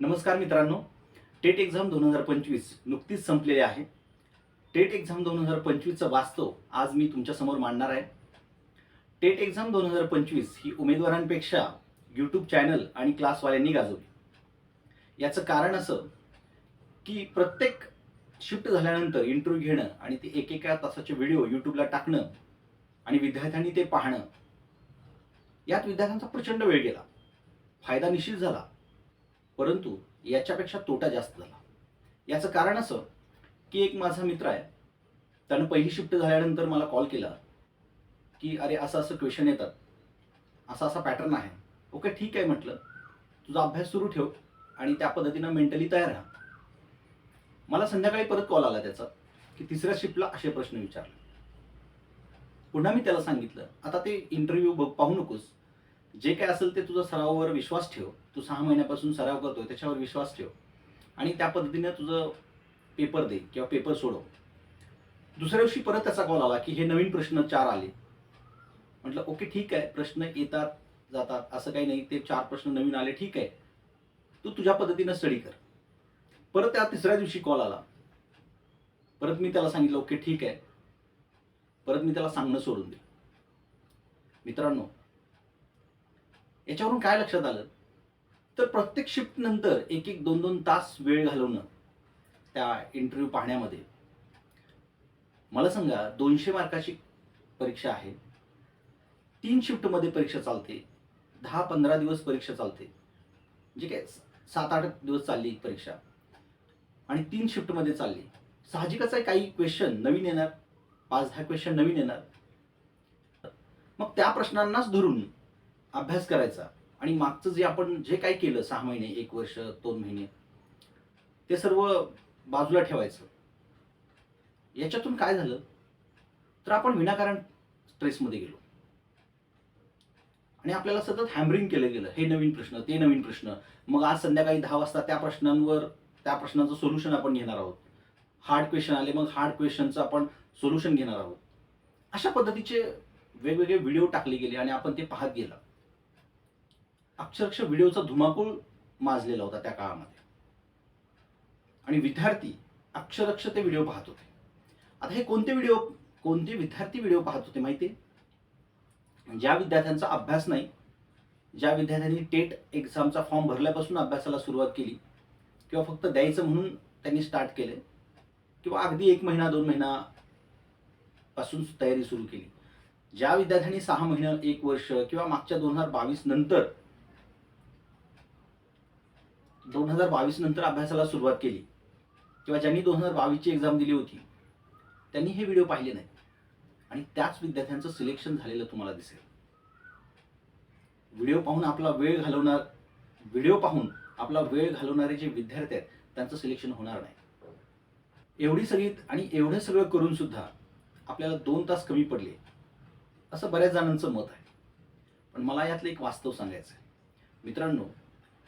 नमस्कार मित्रांनो. TET exam दोन हजार पंचवीस नुकतीच संपलेली आहे. टेट एक्झाम दोन हजार पंचवीसचं वास्तव आज मी तुमच्यासमोर मांडणार आहे. टेट एक्झाम दोन हजार पंचवीस ही उमेदवारांपेक्षा यूट्यूब चॅनल आणि क्लासवाल्यांनी गाजवली. याचं कारण असं की प्रत्येक शिफ्ट झाल्यानंतर इंटरव्ह्यू घेणं आणि ते एकेका तासाचे व्हिडिओ यूट्यूबला टाकणं आणि विद्यार्थ्यांनी ते पाहणं यात विद्यार्थ्यांचा प्रचंड वेळ गेला. फायदा निश्चित झाला. परंतु याच्यापेक्षा तोटा जास्त झाला. याचं कारण असं की एक माझा मित्र आहे. त्यानं पहिली शिफ्ट झाल्यानंतर मला कॉल केला की अरे असं असं क्वेश्चन येतात. असा असा पॅटर्न आहे. ओके ठीक आहे म्हटलं. तुझा अभ्यास सुरू ठेव आणि त्या पद्धतीनं मेंटली तयार राहा. मला संध्याकाळी परत कॉल आला त्याचा की तिसऱ्या शिफ्टला असे प्रश्न विचारले. पुन्हा मी त्याला सांगितलं आता ते इंटरव्ह्यू बघ पाहू नकोस. जे काय असेल ते तुझा सरावावर विश्वास ठेव. तू सहा महिन्यापासून सराव करतोय त्याच्यावर विश्वास ठेव. आणि त्या पद्धतीने तुझं पेपर दे किंवा पेपर सोडव. दुसऱ्या दिवशी परत त्याचा कॉल आला की हे नवीन प्रश्न चार आले. म्हटलं ओके ठीक आहे. प्रश्न येतात जातात. असं काही नाही. ते चार प्रश्न नवीन आले. ठीक आहे. तू तुझ्या पद्धतीनं स्टडी कर. परत त्या तिसऱ्या दिवशी कॉल आला. परत मी त्याला सांगितलं ओके ठीक आहे. परत मी त्याला सांगणं सोडून दे मित्रांनो याच्यावरून काय लक्षात आलं? तर प्रत्येक शिफ्ट नंतर एक एक दोन दोन तास वेळ घालवणं त्या इंटरव्ह्यू पाहण्यामध्ये. मला सांगा दोनशे मार्काची परीक्षा आहे. तीन शिफ्टमध्ये परीक्षा चालते. दहा पंधरा दिवस परीक्षा चालते. जे काय सात आठ दिवस चालली एक परीक्षा. आणि तीन शिफ्टमध्ये चालली. साहजिकच आहे काही क्वेश्चन नवीन येणार. पाच दहा क्वेश्चन नवीन येणार. मग त्या प्रश्नांनाच धरून अभ्यास करायचा. आणि मागचं जे आपण जे काही केलं सहा महिने एक वर्ष दोन महिने ते सर्व बाजूला ठेवायचं. याच्यातून काय झालं? तर आपण विनाकारण स्ट्रेसमध्ये गेलो. आणि आपल्याला सतत हॅमरिंग केलं गेलं. हे नवीन प्रश्न ते नवीन प्रश्न. मग आज संध्याकाळी दहा वाजता त्या प्रश्नांवर त्या प्रश्नाचं सोल्युशन आपण घेणार आहोत. हार्ड क्वेश्चन आले मग हार्ड क्वेश्चनचं आपण सोल्युशन घेणार आहोत. अशा पद्धतीचे वेगवेगळे व्हिडिओ टाकले गेले आणि आपण ते पाहत गेला. अक्षरशः व्हिडिओचा धुमाकूळ माजलेला होता त्या काळामध्ये. आणि विद्यार्थी अक्षरक्ष ते व्हिडिओ पाहत होते. आता हे कोणते व्हिडिओ कोणते विद्यार्थी व्हिडिओ पाहत होते माहिती आहे? ज्या विद्यार्थ्यांचा अभ्यास नाही ज्या विद्यार्थ्यांनी टेट एक्झामचा फॉर्म भरल्यापासून अभ्यासाला सुरुवात केली किंवा फक्त द्यायचं म्हणून त्यांनी स्टार्ट केले किंवा अगदी एक महिना दोन महिना पासून तयारी सुरू केली. ज्या विद्यार्थ्यांनी सहा महिने एक वर्ष किंवा मागच्या दोन हजार बावीस नंतर दोन हजार बावीस नंतर अभ्यासाला सुरुवात केली. किंवा ज्यांनी दोन हजार बावीसची एक्झाम दिली होती त्यांनी हे व्हिडिओ पाहिले नाही आणि त्याच विद्यार्थ्यांचं सिलेक्शन झालेलं तुम्हाला दिसेल. व्हिडिओ पाहून आपला वेळ घालवणार व्हिडिओ पाहून आपला वेळ घालवणारे जे विद्यार्थी आहेत त्यांचं सिलेक्शन होणार नाही. एवढी सगळी आणि एवढं सगळं करून सुद्धा आपल्याला दोन तास कमी पडले. असं बऱ्याच जणांचं मत आहे. पण मला यातलं एक वास्तव सांगायचं आहे मित्रांनो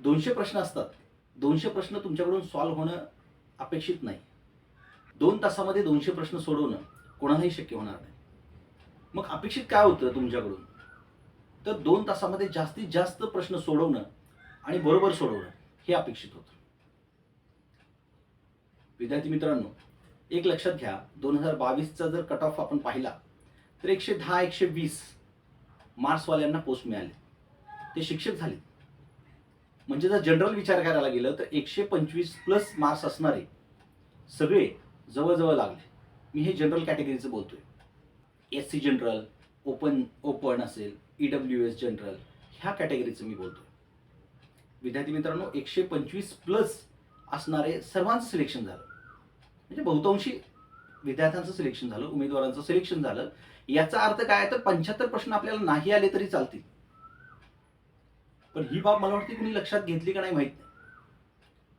दोनशे प्रश्न असतात. दोनशे प्रश्न तुमच्याकडून सॉल्व्ह होणं अपेक्षित नाही. दोन तासामध्ये दोनशे प्रश्न सोडवणं कोणालाही शक्य होणार नाही. मग अपेक्षित काय होतं तुमच्याकडून? तर दोन तासामध्ये जास्तीत जास्त प्रश्न सोडवणं आणि बरोबर सोडवणं हे अपेक्षित होतं. विद्यार्थी मित्रांनो एक लक्षात घ्या दोन हजार बावीसचा जर कट ऑफ आपण पाहिला तर एकशे दहा एकशे वीस मार्क्सवाल्यांना पोस्ट मिळाले. ते शिक्षक झाले म्हणजे जर जनरल विचार करायला गेलं तर एकशे पंचवीस प्लस मार्क्स असणारे सगळे जवळजवळ लागले. मी हे जनरल कॅटेगरीचं बोलतोय. S C general open open असेल ई डब्ल्यू एस जनरल ह्या कॅटेगरीचं मी बोलतोय. विद्यार्थी मित्रांनो एकशे पंचवीस प्लस असणारे सर्वांचं सिलेक्शन झालं. म्हणजे बहुतांशी विद्यार्थ्यांचं सिलेक्शन झालं उमेदवारांचं सिलेक्शन झालं. याचा अर्थ काय तर पंच्याहत्तर प्रश्न आपल्याला नाही आले तरी चालतील. पण ही बाब मला वाटते कुणी लक्षात घेतली का नाही माहीत नाही.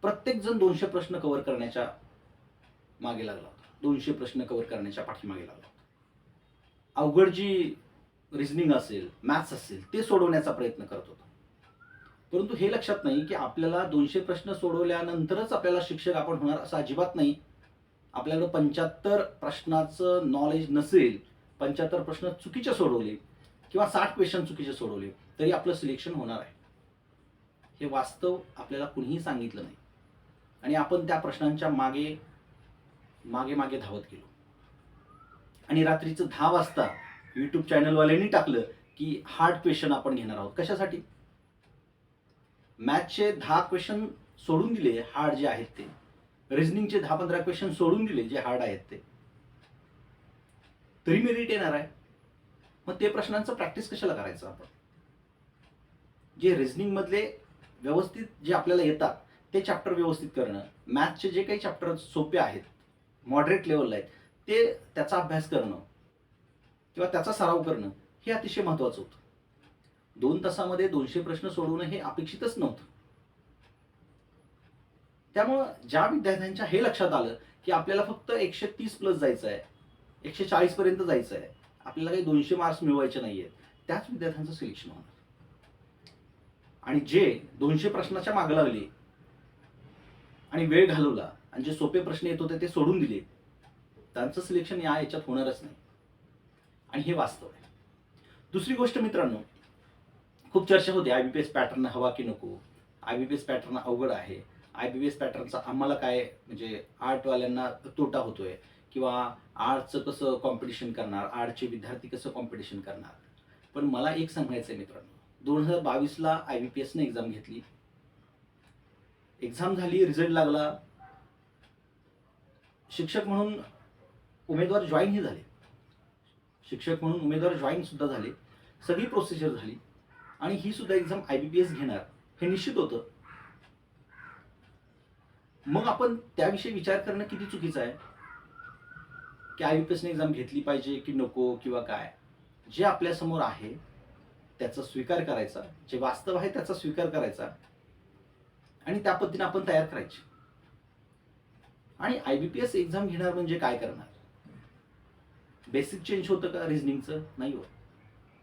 प्रत्येक जण दोनशे प्रश्न कव्हर करण्याच्या मागे लागला होता. दोनशे प्रश्न कव्हर करण्याच्या पाठीमागे लागला होता. अवघड जी रिझनिंग असेल मॅथ्स असेल ते सोडवण्याचा प्रयत्न करत होता. परंतु हे लक्षात नाही की आपल्याला दोनशे प्रश्न सोडवल्यानंतरच आपल्याला शिक्षक आपण होणार असं अजिबात नाही. आपल्याला पंच्याहत्तर प्रश्नाचं नॉलेज नसेल पंच्याहत्तर प्रश्न चुकीचे सोडवले किंवा साठ क्वेश्चन चुकीचे सोडवले तरी आपलं सिलेक्शन होणार आहे. हे वास्तव आपल्याला कुणीही सांगितलं नाही. आणि आपण त्या प्रश्नांच्या मागे मागे मागे धावत गेलो. आणि रात्रीचं दहा वाजता यूट्यूब चॅनलवाल्यांनी टाकलं की हार्ड क्वेश्चन आपण घेणार आहोत. कशासाठी? मॅथचे दहा क्वेश्चन सोडून दिले हार्ड जे आहेत ते. रिझनिंगचे दहा पंधरा क्वेश्चन सोडून दिले जे हार्ड आहेत ते. तरी मेरिट येणार आहे. मग ते प्रश्नांचं प्रॅक्टिस कशाला करायचं आपण? जे रिझनिंगमधले व्यवस्थित जे आपल्याला येतात ते चॅप्टर व्यवस्थित करणं. मॅथ्सचे जे काही चॅप्टर सोपे आहेत मॉडरेट लेवलला आहेत ते त्याचा अभ्यास करणं किंवा त्याचा सराव करणं हे अतिशय महत्त्वाचं होतं. दोन तासामध्ये दोनशे प्रश्न सोडवणं हे अपेक्षितच नव्हतं. त्यामुळं ज्या विद्यार्थ्यांच्या हे लक्षात आलं की आपल्याला फक्त एकशे तीस प्लस जायचं आहे एकशे चाळीसपर्यंत जायचं आहे आपल्याला काही दोनशे मार्क्स मिळवायचे नाही आहेत त्याच विद्यार्थ्यांचं सिलेक्शन होणार. आणि जे दोनशे प्रश्नाच्या माग लागले आणि वेळ घालवला आणि जे सोपे प्रश्न येत होते ते सोडून दिले त्यांचं सिलेक्शन या याच्यात होणारच नाही. आणि हे वास्तव आहे. दुसरी गोष्ट मित्रांनो खूप चर्चा होते I B P S pattern हवा की नको? I B P S pattern अवघड आहे. आय बी पी एस पॅटर्नचा आम्हाला काय म्हणजे आर्टवाल्यांना तोटा होतोय किंवा आर्टचं कसं कॉम्पिटिशन करणार आर्टचे विद्यार्थी कसं कॉम्पिटिशन करणार? पण मला एक सांगायचं आहे मित्रांनो दोन हजार बावीसला आय बी पी एसने एक्झाम घेतली. एक्झाम झाली रिझल्ट लागला. शिक्षक म्हणून उमेदवार जॉईनही झाले. शिक्षक म्हणून उमेदवार जॉईन सुद्धा झाले. सगळी प्रोसिजर झाली. आणि ही सुद्धा exam I B P S घेणार. हे निश्चित होतं. मग आपण त्याविषयी विचार करणं किती चुकीचं आहे? की आय बी पी एसने एक्झाम घेतली पाहिजे की नको किंवा काय? जे आपल्यासमोर आहे त्याचा स्वीकार करायचा. जे वास्तव आहे त्याचा स्वीकार करायचा. आणि त्या पद्धतीने आपण तयार करायची. आणि I B P S exam घेणार म्हणजे काय करणार? बेसिक चेंज होतं का रिझनिंगचं नाही होत.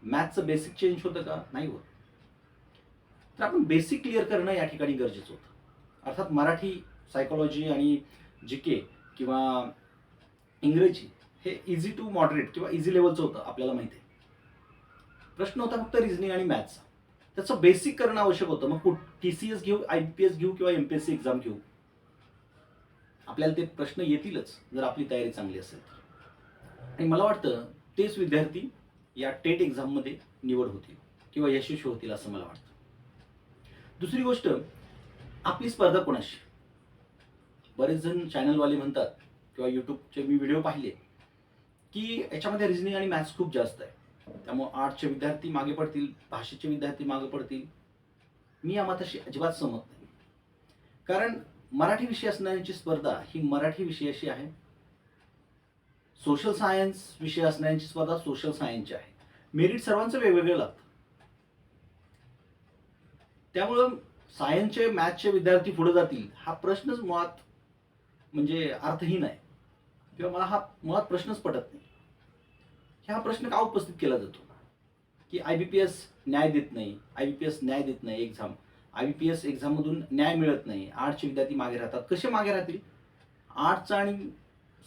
मॅथचं बेसिक चेंज होतं का? नाही होत. तर आपण बेसिक क्लिअर करणं या ठिकाणी गरजेचं होतं. अर्थात मराठी सायकोलॉजी आणि जी के किंवा इंग्रजी हे इझी टू मॉडरेट किंवा इझी लेवलचं होतं आपल्याला माहिती आहे. प्रश्न होता फक्त रिझनिंग आणि मॅथ्सचा त्याचं बेसिक करणं आवश्यक होतं. मग कुठ टी सी एस घेऊ आय पी एस घेऊ किंवा M P S C exam घेऊ? आपल्याला ते प्रश्न येतीलच जर आपली तयारी चांगली असेल तर. आणि मला वाटतं तेच विद्यार्थी या टेट एक्झाममध्ये निवड होतील किंवा यशस्वी होतील असं मला वाटतं. दुसरी गोष्ट आपली स्पर्धा कोणाशी? बरेच जण चॅनलवाले म्हणतात किंवा यूट्यूबचे मी व्हिडिओ पाहिले की याच्यामध्ये रिझनिंग आणि मॅथ्स खूप जास्त आहे. त्यामुळे आर्टचे विद्यार्थी मागे पडतील भाषेचे विद्यार्थी मागे पडतील. मी या मताशी अजिबात सहमत नाही. कारण मराठी विषय असणाऱ्यांची स्पर्धा ही मराठी विषयाशी आहे. सोशल सायन्स विषय असणाऱ्यांची स्पर्धा सोशल सायन्सची आहे. मेरिट सर्वांचं वेगवेगळं लागतं. त्यामुळं सायन्सचे मॅथ्सचे विद्यार्थी पुढे जातील हा प्रश्नच मुळात म्हणजे अर्थहीन आहे. किंवा मला हा मुळात प्रश्नच पटत नाही. हा प्रश्न का उपस्थित केला जातो? की आय बी पी एस न्याय देत नाही आय बी पी एस न्याय देत नाही exam I B P S एक्झाममधून न्याय मिळत नाही. आर्टचे विद्यार्थी मागे राहतात. कसे मागे राहतील? आर्टचं आणि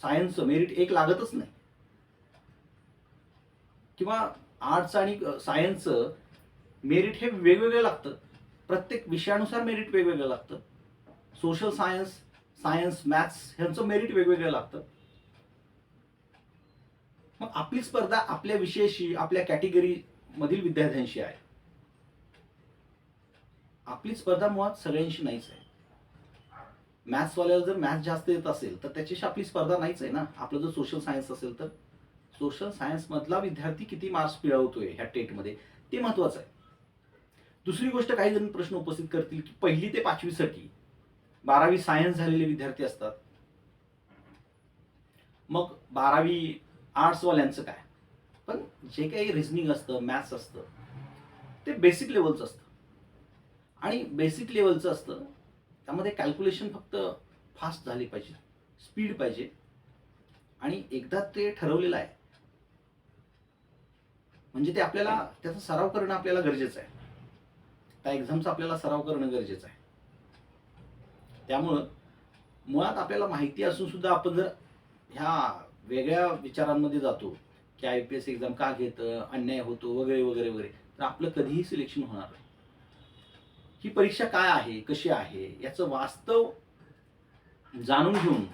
सायन्सचं मेरिट एक लागतच नाही. किंवा आर्ट्स आणि सायन्सचं मेरिट हे वेगवेगळं लागतं. प्रत्येक विषयानुसार मेरिट वेगवेगळं लागतं. सोशल सायन्स सायन्स मॅथ्स ह्यांचं मेरिट वेगवेगळं लागतं. मग आपली स्पर्धा आपल्या विषयाशी आपल्या कॅटेगरी मधील विद्यार्थ्यांशी आहे. आपली स्पर्धा मुळात सगळ्यांशी नाहीच आहे. मॅथ्सवाल्याला जर मॅथ्स जास्त येत असेल तर त्याच्याशी आपली स्पर्धा नाहीच आहे ना? आपलं जर सोशल सायन्स असेल तर. सोशल सायन्समधला विद्यार्थी किती मार्क्स मिळवतोय ह्या टेटमध्ये ते महत्वाचं आहे. दुसरी गोष्ट काही जण प्रश्न उपस्थित करतील की पहिली ते पाचवीसाठी बारावी सायन्स झालेले विद्यार्थी असतात. मग बारावी आर्ट्सवाल्यांचं काय? पण जे काही रिझनिंग असतं मॅथ्स असतं ते बेसिक लेवलचं असतं. आणि बेसिक लेवलचं असतं त्यामध्ये कॅल्क्युलेशन फक्त फास्ट झाली पाहिजे स्पीड पाहिजे. आणि एकदा ते ठरवलेलं आहे. म्हणजे ते आपल्याला त्याचा सराव करणं आपल्याला गरजेचं आहे. त्या एक्झामचा आपल्याला सराव करणं गरजेचं आहे. त्यामुळं मुळात आपल्याला माहिती असून सुद्धा आपण जर ह्या वेगळ्या विचारांमध्ये जातो. की आय पी एस एक्झाम का घेतं अन्याय होतो वगैरे वगैरे वगैरे. तर आपलं कधीही सिलेक्शन होणार नाही. ही परीक्षा काय आहे कशी आहे याचं वास्तव जाणून घेऊन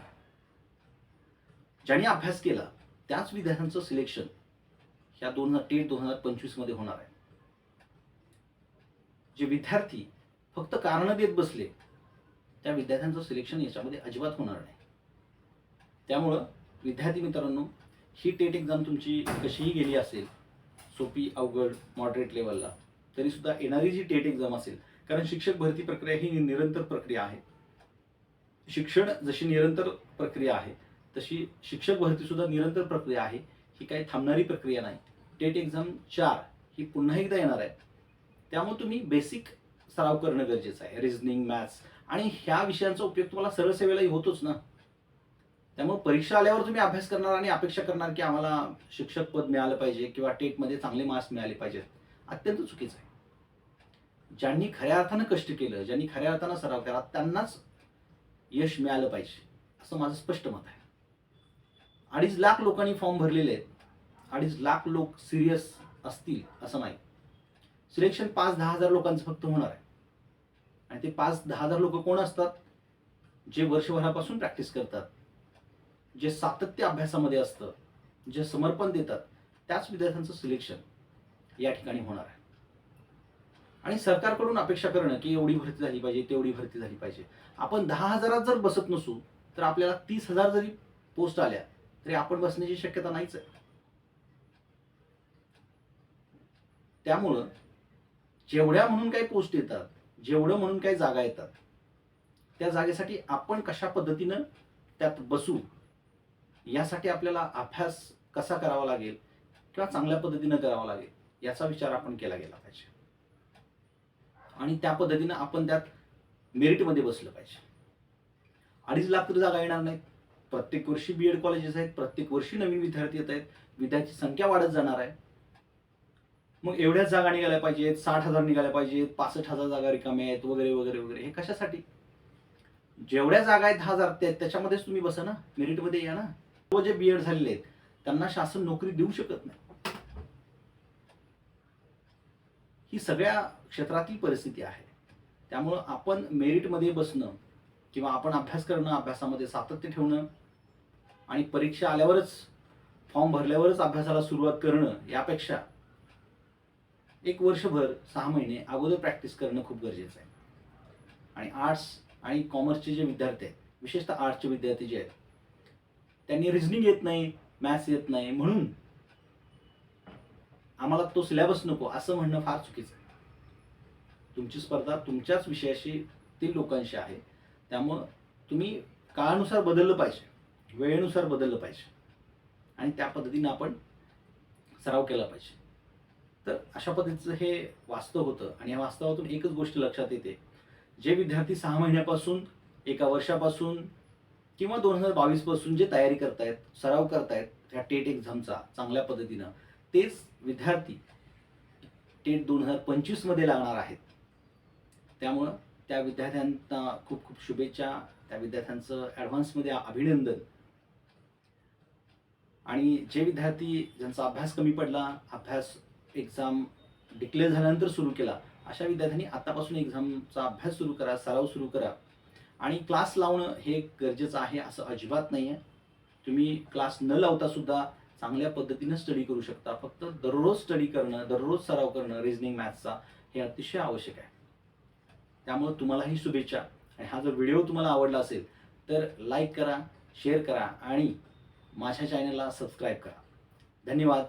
ज्यांनी अभ्यास केला त्याच विद्यार्थ्यांचं सिलेक्शन ह्या दोन हजार टेट दोन हजार पंचवीसमध्ये होणार आहे. जे विद्यार्थी फक्त कारणं देत बसले त्या विद्यार्थ्यांचं सिलेक्शन याच्यामध्ये अजिबात होणार नाही. त्यामुळं विद्यार्थी मित्रांनो ही टेट एक्झाम तुमची कशीही गेली असेल सोपी अवघड मॉडरेट लेवलला तरीसुद्धा येणारी जी टेट एक्झाम असेल कारण शिक्षक भरती प्रक्रिया ही निरंतर प्रक्रिया आहे. शिक्षण जशी निरंतर प्रक्रिया आहे तशी शिक्षक भरती सुद्धा निरंतर प्रक्रिया आहे ही काही थांबणारी प्रक्रिया नाही. टेट एक्झाम चार ही पुन्हा एकदा येणार आहे. त्यामुळे तुम्ही बेसिक सराव करणं गरजेचं आहे. रिझनिंग मॅथ्स आणि ह्या विषयांचा उपयोग तुम्हाला सरळ सेवेलाही होतोच ना. त्यामुळे परीक्षा आल्यावर तुम्ही अभ्यास करणार आणि अपेक्षा करणार की आम्हाला शिक्षक पद मिळालं पाहिजे किंवा टेटमध्ये चांगले मार्क्स मिळाले पाहिजेत अत्यंत चुकीचं आहे. ज्यांनी खऱ्या अर्थानं कष्ट केलं ज्यांनी खऱ्या अर्थानं सराव केला त्यांनाच यश मिळालं पाहिजे असं माझं स्पष्ट मत आहे. अडीच लाख लोकांनी फॉर्म भरलेले आहेत. अडीच लाख लोक सिरियस असतील असं नाही. सिलेक्शन पाच दहा हजार लोकांचं फक्त होणार आहे. आणि ते पाच दहा हजार लोक कोण असतात? जे वर्षभरापासून प्रॅक्टिस करतात. जे सातत्य अभ्यासामध्ये असतं जे समर्पण देतात त्याच विद्यार्थ्यांचं सिलेक्शन या ठिकाणी होणार आहे. आणि सरकारकडून अपेक्षा करणं की एवढी भरती झाली पाहिजे तेवढी भरती झाली पाहिजे. आपण दहा हजारात जर बसत नसू तर आपल्याला तीस हजार जरी पोस्ट आल्या तरी आपण बसण्याची शक्यता नाहीच आहे. त्यामुळं जेवढ्या म्हणून काही पोस्ट येतात जेवढं म्हणून काही जागा येतात त्या जागेसाठी आपण कशा पद्धतीनं त्यात बसू यासाठी आपल्याला अभ्यास कसा करावा लागेल किंवा चांगल्या पद्धतीनं करावा लागेल याचा विचार आपण केला गेला पाहिजे. आणि त्या पद्धतीनं आपण त्यात मेरिटमध्ये बसलं पाहिजे. अडीच लाख तरी जागा येणार नाहीत. प्रत्येक वर्षी बी एड कॉलेजेस आहेत प्रत्येक वर्षी नवीन विद्यार्थी येत आहेत विद्यार्थी संख्या वाढत जाणार आहे. मग एवढ्याच जागा निघाल्या पाहिजेत साठ हजार निघाल्या पाहिजेत पासष्ट हजार जागा रिकाम्या आहेत वगैरे वगैरे वगैरे. हे कशासाठी? जेवढ्या जागा आहेत दहा हजार त्याच्यामध्येच तुम्ही बसा ना. मेरिटमध्ये या ना. जे बी एड झालेले आहेत त्यांना शासन नोकरी देऊ शकत नाही. ही सगळ्या क्षेत्रातील परिस्थिती आहे. त्यामुळं आपण मेरिटमध्ये बसणं किंवा आपण अभ्यास करणं अभ्यासामध्ये सातत्य ठेवणं आणि परीक्षा आल्यावरच फॉर्म भरल्यावरच अभ्यासाला सुरुवात करणं यापेक्षा एक वर्षभर सहा महिने अगोदर प्रॅक्टिस करणं खूप गरजेचं आहे. आणि आर्ट्स आणि कॉमर्सचे जे विद्यार्थी आहेत विशेषतः आर्ट्सचे विद्यार्थी जे आहेत त्यांनी रिझनिंग येत नाही मॅथ्स येत नाही म्हणून आम्हाला तो सिलेबस नको असं म्हणणं फार चुकीचं आहे. तुमची स्पर्धा तुमच्याच विषयाशी ती लोकांशी आहे. त्यामुळं तुम्ही काळानुसार बदललं पाहिजे वेळेनुसार बदललं पाहिजे. आणि त्या पद्धतीनं आपण सराव केला पाहिजे. तर अशा पद्धतीचं हे वास्तव होतं आणि या वास्तवातून एकच गोष्ट लक्षात येते. जे विद्यार्थी सहा महिन्यापासून एका वर्षापासून किंवा दोन हजार बावीसपासून जे तयारी करतायत सराव करतायत ह्या टेट एक्झामचा चांगल्या पद्धतीनं तेच विद्यार्थी टेट दोन हजार पंचवीसमध्ये लागणार आहेत. त्यामुळं त्या विद्यार्थ्यांना खूप खूप शुभेच्छा त्या विद्यार्थ्यांचं ॲडव्हान्समध्ये अभिनंदन. आणि जे विद्यार्थी ज्यांचा अभ्यास कमी पडला अभ्यास एक्झाम डिक्लेअर झाल्यानंतर सुरू केला अशा विद्यार्थ्यांनी आतापासून एक्झामचा अभ्यास सुरू करा सराव सुरू करा. आणि क्लास लावणं हे गरजेचं आहे असं अजिबात नाही आहे तुम्ही क्लास न लावता सुद्धा चांगल्या पद्धतीनं स्टडी करू शकता. फक्त दररोज स्टडी करणं दररोज सराव करणं रिझनिंग मॅथ्सचा हे अतिशय आवश्यक आहे. त्यामुळे तुम्हालाही शुभेच्छा. आणि हा जर व्हिडिओ तुम्हाला आवडला असेल तर लाईक करा शेअर करा आणि माझ्या चॅनलला सबस्क्राईब करा. धन्यवाद.